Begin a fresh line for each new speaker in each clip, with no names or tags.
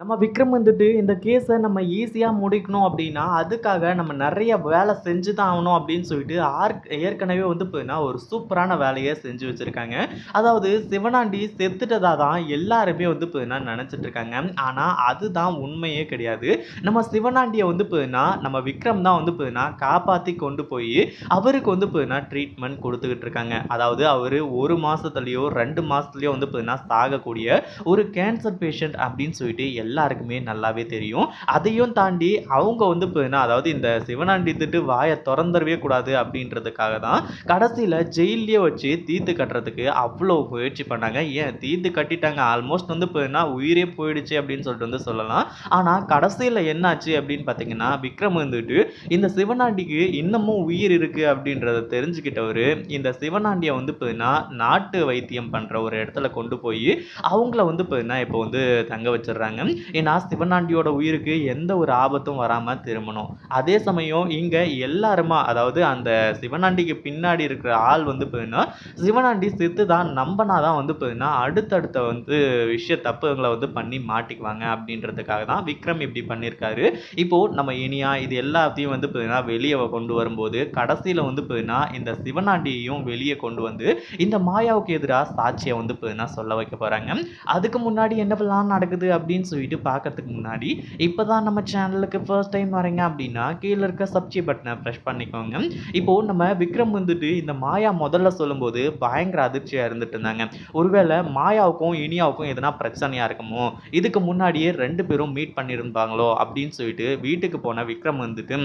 நம்ம விக்ரம் வந்துட்டு இந்த கேஸை நம்ம ஈஸியாக முடிக்கணும் அப்படின்னா அதுக்காக நம்ம நிறைய வேலை செஞ்சு தான் ஆகணும் அப்படின்னு சொல்லிட்டு ஆர் ஏற்கனவே வந்து பார்த்தீங்கன்னா ஒரு சூப்பரான வேலையை செஞ்சு வச்சுருக்காங்க. அதாவது சிவனாண்டி செத்துட்டதா தான் எல்லாருமே வந்து பார்த்தீங்கன்னா நினச்சிட்டு இருக்காங்க. ஆனால் அதுதான் உண்மையே கிடையாது. நம்ம சிவனாண்டியை வந்து பார்த்தீங்கன்னா நம்ம விக்ரம் தான் வந்து பார்த்தீங்கன்னா காப்பாற்றி கொண்டு போய் அவருக்கு வந்து பார்த்தீங்கன்னா ட்ரீட்மெண்ட் கொடுத்துக்கிட்டு இருக்காங்க. அதாவது அவர் ஒரு மாதத்துலேயோ ரெண்டு மாதத்துலேயோ வந்து பார்த்தீங்கன்னா சாகக்கூடிய ஒரு கேன்சர் பேஷண்ட் அப்படின்னு சொல்லிட்டு எல்லாருக்குமே நல்லாவே தெரியும். அதையும் தாண்டி அவங்க வந்து பார்த்தீங்கன்னா அதாவது இந்த சிவனாண்டி திட்டு வாயை திறந்துடவே கூடாது அப்படின்றதுக்காக தான் கடைசியில் ஜெயிலே வச்சு தீர்த்து கட்டுறதுக்கு அவ்வளோ முயற்சி பண்ணாங்க. ஏன்? தீர்த்து கட்டிட்டாங்க. ஆல்மோஸ்ட் வந்து பார்த்தீங்கன்னா உயிரே போயிடுச்சு அப்படின்னு சொல்லிட்டு வந்து சொல்லலாம். ஆனால் கடைசியில் என்னாச்சு அப்படின்னு பார்த்தீங்கன்னா விக்ரம் வந்துட்டு இந்த சிவனாண்டிக்கு இன்னமும் உயிர் இருக்குது அப்படின்றத தெரிஞ்சுக்கிட்டவர் இந்த சிவனாண்டியை வந்து பார்த்தீங்கன்னா நாட்டு வைத்தியம் பண்ணுற ஒரு இடத்துல கொண்டு போய் அவங்கள வந்து பார்த்தீங்கன்னா இப்போ வந்து தங்க வச்சிடுறாங்க. ஏன்னா சிவனாண்டியோட உயிருக்கு எந்த ஒரு ஆபத்தும் வராமல் திரும்பணும். அதே சமயம் இங்கே எல்லாருமா அதாவது அந்த சிவனாண்டிக்கு பின்னாடி இருக்கிற ஆள் வந்து பார்த்தீங்கன்னா சிவனாண்டி செத்து தான் நம்பினா தான் வந்து பார்த்தீங்கன்னா அடுத்தடுத்த வந்து விஷய தப்புகளை வந்து பண்ணி மாட்டிக்குவாங்க அப்படின்றதுக்காக தான் விக்ரம் இப்படி பண்ணியிருக்காரு. இப்போது நம்ம இனியா இது எல்லாத்தையும் வந்து பார்த்தீங்கன்னா வெளியே கொண்டு வரும்போது கடைசியில் வந்து பார்த்தீங்கன்னா இந்த சிவனாண்டியையும் வெளியே கொண்டு வந்து இந்த மாயாவுக்கு எதிராக சாட்சியை வந்து பார்த்தீங்கன்னா சொல்ல வைக்க போகிறாங்க அதுக்கு முன்னாடி என்ன பண்ணலாம் நடக்குது அப்படின்னு சொல்லிட்டு பார்க்கறதுக்கு முன்னாடி இப்போ தான் நம்ம சேனலுக்கு ஃபர்ஸ்ட் டைம் வரீங்க அப்படின்னா கீழே இருக்க சப்ஸ்கிரைப் பட்டனை ப்ரெஷ் பண்ணிக்கோங்க. இப்போது நம்ம விக்ரம் வந்துட்டு இந்த மாயா முதல்ல சொல்லும்போது பயங்கர அதிர்ச்சியாக இருந்துட்டு இருந்தாங்க. ஒருவேளை மாயாவுக்கும் இனியாவுக்கும் எதனா பிரச்சனையாக இருக்குமோ இதுக்கு முன்னாடியே ரெண்டு பேரும் மீட் பண்ணியிருந்தாங்களோ அப்படின்னு சொல்லிட்டு வீட்டுக்கு போன விக்ரம் வந்துட்டு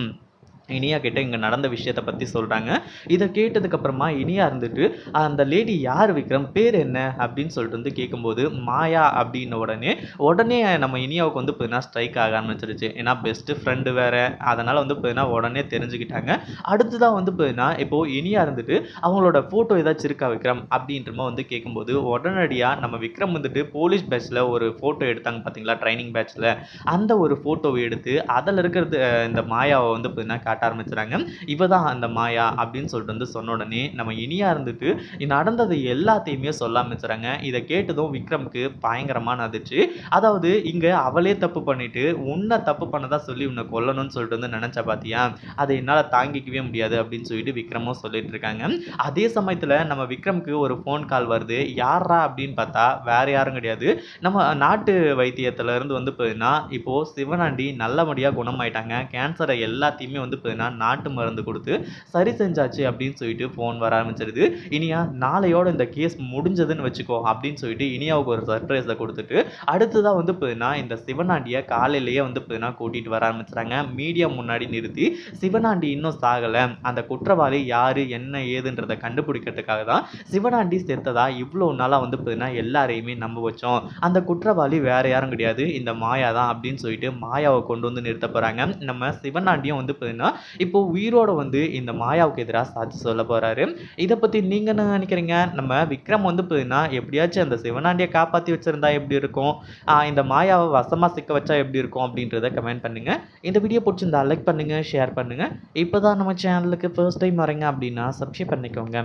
இனியா கிட்ட இங்கே நடந்த விஷயத்தை பற்றி சொல்கிறாங்க இதை கேட்டதுக்கப்புறமா இனியா இருந்துட்டு அந்த லேடி யார் விக்ரம்? பேர் என்ன? அப்படின்னு சொல்லிட்டு வந்து கேட்கும்போது மாயா அப்படின்ன உடனே உடனே நம்ம இனியாவுக்கு வந்து பார்த்தீங்கன்னா ஸ்ட்ரைக் ஆக ஆரம்பிச்சிருச்சு. ஏன்னா பெஸ்ட்டு ஃப்ரெண்டு வேறு. அதனால் வந்து பார்த்தீங்கன்னா உடனே தெரிஞ்சுக்கிட்டாங்க. அடுத்ததாக வந்து பார்த்தீங்கன்னா இப்போது இனியா இருந்துட்டு அவங்களோட ஃபோட்டோ ஏதாச்சும் இருக்கா விக்ரம்? அப்படின்றமா வந்து கேட்கும்போது உடனடியாக நம்ம விக்ரம் வந்துட்டு போலீஸ் பேட்சில் ஒரு ஃபோட்டோ எடுத்தாங்க பார்த்தீங்களா ட்ரைனிங் பேட்சில் அந்த ஒரு ஃபோட்டோவை எடுத்து அதில் இருக்கிறது இந்த மாயாவை வந்து பார்த்தீங்கன்னா காட்ட ஆரம்பிச்சுறாங்க. இவ தான் அந்த மாயா அப்படின்னு சொல்லிட்டு வந்து சொன்ன உடனே நம்ம இனியா இருந்துட்டு நடந்தது எல்லாத்தையுமே சொல்ல ஆரம்பிச்சுறாங்க. இதை கேட்டதும் விக்ரம்க்கு பயங்கரமான அதிர்ச்சி. அதாவது இங்கே அவளே தப்பு பண்ணிட்டு உன்னை தப்பு பண்ணதா சொல்லி உன்னை கொல்லணும்னு சொல்லிட்டு வந்து நினச்ச பார்த்தியா அதை என்னால் தாங்கிக்கவே முடியாது. அப்படின்னு சொல்லிட்டு விக்ரமும் சொல்லிட்டு இருக்காங்க. அதே சமயத்தில் நம்ம விக்ரம்க்கு ஒரு ஃபோன் கால் வருது. யாரா அப்படின்னு பார்த்தா வேற யாரும் கிடையாது. நம்ம நாட்டு வைத்தியத்துல இருந்து வந்து பார்த்தீங்கன்னா இப்போ சிவனாண்டி நல்லபடியாக குணமாயிட்டாங்க. கேன்சரை எல்லாத்தையுமே வந்து கொடுத்ததுன்னா நாட்டு மருந்து கொடுத்து சரி செஞ்சாச்சு அப்படின்னு சொல்லிட்டு ஃபோன் வர ஆரம்பிச்சிருது. இனியா நாளையோட இந்த கேஸ் முடிஞ்சதுன்னு வச்சுக்கோ அப்படின்னு சொல்லிட்டு இனியாவுக்கு ஒரு சர்ப்ரைஸை கொடுத்துட்டு அடுத்ததாக வந்து பார்த்தீங்கன்னா இந்த சிவனாண்டியை காலையிலேயே வந்து பார்த்தீங்கன்னா கூட்டிகிட்டு வர ஆரம்பிச்சுறாங்க மீடியா முன்னாடி நிறுத்தி சிவனாண்டி இன்னும் சாகலை. அந்த குற்றவாளி யார் என்ன ஏதுன்றதை கண்டுபிடிக்கிறதுக்காக தான் சிவனாண்டி செத்ததா இவ்வளோ நாளாக வந்து பார்த்தீங்கன்னா எல்லாரையுமே நம்ப வச்சோம். அந்த குற்றவாளி வேறு யாரும் கிடையாது. இந்த மாயா தான் அப்படின்னு சொல்லிட்டு மாயாவை கொண்டு வந்து நிறுத்த போகிறாங்க நம்ம சிவனாண்டியும் வந்து பார்த்தீங்கன்னா இப்போ உயிரோட வந்து இந்த மாயாவுக்கு எதிராக சாட்சி சொல்ல போகிறாரு இதை பற்றி நீங்கள் என்ன நினைக்கிறீங்க? நம்ம விக்ரம் வந்து பார்த்தீங்கன்னா எப்படியாச்சும் அந்த சிவனாண்டியை காப்பாற்றி வச்சிருந்தா எப்படி இருக்கும்? இந்த மாயாவை வசமாக சிக்க வச்சா எப்படி இருக்கும் அப்படின்றத கமெண்ட் பண்ணுங்கள் இந்த வீடியோ பிடிச்சிருந்தா லைக் பண்ணுங்கள் ஷேர் பண்ணுங்கள் இப்போ தான் நம்ம சேனலுக்கு ஃபர்ஸ்ட் டைம் வரீங்க அப்படின்னா சப்ஸ்கிரைப் பண்ணிக்கோங்க.